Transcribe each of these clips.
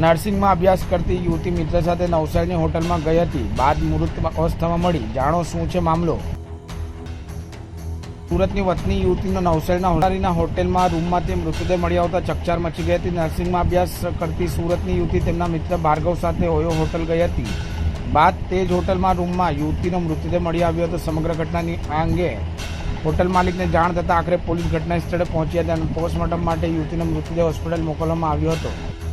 નર્સિંગમાં અભ્યાસ કરતી યુવતી મિત્ર સાથે નવસારીની હોટલમાં ગઈ હતી. બાદ મૃત અવસ્થામાં મળી. જાણો શું છે મામલો? સુરતની વતની યુવતીનો નવસારીના હોટારીના હોટેલમાં તે મૃતદેહ મળી આવતા ચકચાર મચી ગઈ હતી. નર્સિંગમાં અભ્યાસ કરતી સુરતની યુવતી તેમના મિત્ર ભાર્ગવ સાથે ઓયો હોટલ ગઈ હતી. બાદ તે જ હોટલમાં રૂમમાં યુવતીનો મૃતદેહ મળી આવ્યો હતો. સમગ્ર ઘટનાની આ અંગે હોટલ માલિકને જાણ થતાં આખરે પોલીસ ઘટના સ્થળે પહોંચી હતી અને પોસ્ટમોર્ટમ માટે યુવતીનો મૃતદેહ હોસ્પિટલ મોકલવામાં આવ્યો હતો.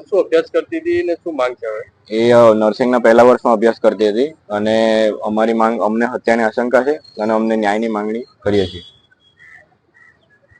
શું અભ્યાસ કરતી હતી ને શું માંગ છે એ નર્સિંગના પહેલા વર્ષમાં અભ્યાસ કરતી હતી અને અમારી માંગ અમને હત્યાની આશંકા છે અને અમને ન્યાયની માંગણી કરીએ છીએ.